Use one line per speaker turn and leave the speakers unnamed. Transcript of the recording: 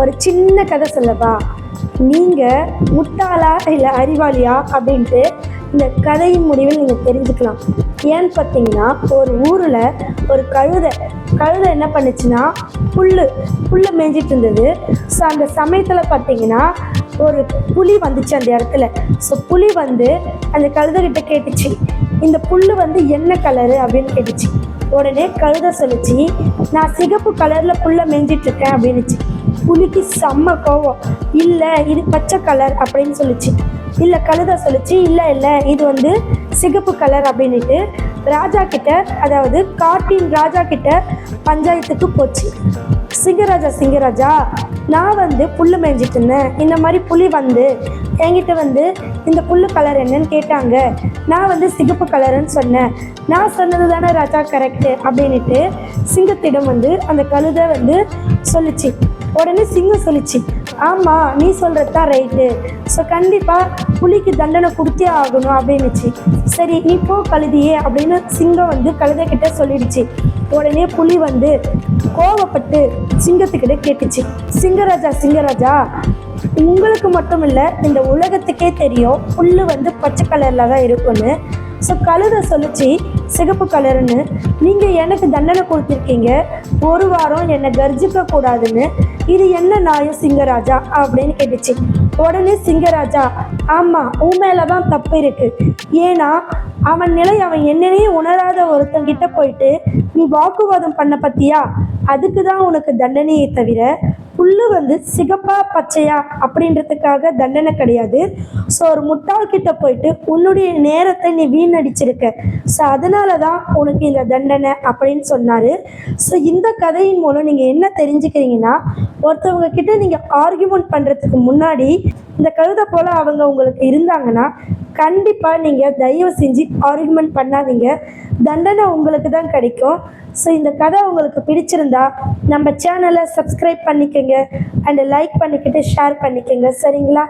ஒரு சின்ன கதை சொல்லவா? நீங்கள் முட்டாளா இல்லை அறிவாளியா அப்படின்ட்டு இந்த கதையின் முடிவில் நீங்கள் தெரிஞ்சுக்கலாம். ஏன்னு பார்த்தீங்கன்னா ஒரு ஊரில் ஒரு கழுதை கழுதை என்ன பண்ணுச்சுன்னா புல் புல்லை மேய்ஞ்சிட்டு இருந்தது. ஸோ அந்த சமயத்தில் பார்த்தீங்கன்னா ஒரு புலி வந்துச்சு அந்த இடத்துல. ஸோ புலி வந்து அந்த கழுதைகிட்ட கேட்டுச்சு. இந்த புல் வந்து என்ன கலரு அப்படின்னு கேட்டுச்சு. உடனே கழுதை சொல்லிச்சு நான் சிகப்பு கலரில் புல்லை மேஞ்சிட்டுருக்கேன் அப்படின்னுச்சு. புலிக்கு செம்ம கோவம். இல்லை இது பச்சை கலர் அப்படின்னு சொல்லிச்சு. இல்லை கழுதை சொல்லிச்சு. இல்லை இல்லை இது வந்து சிகப்பு கலர் அப்படின்னுட்டு ராஜா கிட்ட அதாவது காட்டின் ராஜா கிட்ட பஞ்சாயத்துக்கு போச்சு. சிங்கராஜா சிங்கராஜா நான் வந்து புல் மேய்ஞ்சிட்டு இருந்தேன். இந்த மாதிரி புலி வந்து என்கிட்ட வந்து இந்த புல் கலர் என்னன்னு கேட்டாங்க. நான் வந்து சிகப்பு கலருன்னு சொன்னேன். நான் சொன்னது தானே ராஜா கரெக்டு அப்படின்னுட்டு சிங்கத்திடம் வந்து அந்த கழுதை வந்து சொல்லுச்சு. உடனே சிங்கம் சொல்லிச்சு ஆமாம் நீ சொல்கிறது தான் ரைட்டு ஸோ கண்டிப்பாக புலிக்கு தண்டனை கொடுத்தே ஆகணும் அப்படின்னுச்சு. சரி நீ போ கழுதியே அப்படின்னு சிங்கம் வந்து கழுதை கிட்ட சொல்லிடுச்சு. உடனே புலி வந்து கோவப்பட்டு சிங்கத்துக்கிட்ட கேட்டுச்சு. சிங்கராஜா சிங்கராஜா உங்களுக்கு மட்டும் இல்லை இந்த உலகத்துக்கே தெரியும் புல்லு வந்து பச்சை கலரில் தான் இருக்கும்னு. ஸோ கழுதை சொல்லிச்சு சிகப்பு கலருன்னு நீங்கள் எனக்கு தண்டனை கொடுத்துருக்கீங்க. ஒரு வாரம் என்னை கர்ஜிக்க கூடாதுன்னு இது என்ன நாயம் சிங்கராஜா அப்படின்னு கேட்டுச்சு. உடனே சிங்கராஜா ஆமாம் உன் மேலே தான் தப்பு இருக்கு. ஏன்னா அவன் நிலை அவன் என்னன்னே உணராத ஒருத்தங்கிட்ட போயிட்டு நீ வாக்குவாதம் பண்ண பத்தியா? அதுக்கு தான் உனக்கு தண்டனையை தவிர புல்லு வந்து சிகப்பா பச்சையா அப்படின்றதுக்காக தண்டனை கிடையாது. ஸோ ஒரு முட்டாள்கிட்ட போயிட்டு உன்னுடைய நேரத்தை நீ வீணடிச்சிருக்க. ஸோ அதனால தான் உனக்கு இந்த தண்டனை அப்படின்னு சொன்னார். ஸோ இந்த கதையின் மூலம் நீங்கள் என்ன தெரிஞ்சுக்கிறீங்கன்னா ஒருத்தவங்க கிட்ட நீங்கள் ஆர்கியூமெண்ட் பண்ணுறதுக்கு முன்னாடி இந்த கழுதை போல் அவங்க உங்களுக்கு இருந்தாங்கன்னா கண்டிப்பாக நீங்கள் தயவு செஞ்சு ஆர்குமெண்ட் பண்ணாதீங்க. தண்டனை உங்களுக்கு தான் கிடைக்கும். ஸோ இந்த கதை உங்களுக்கு பிடிச்சிருந்தா நம்ம சேனலை சப்ஸ்கிரைப் பண்ணிக்கோங்க. அண்ட் லைக் பண்ணிக்கிட்டு ஷேர் பண்ணிக்கோங்க. சரிங்களா?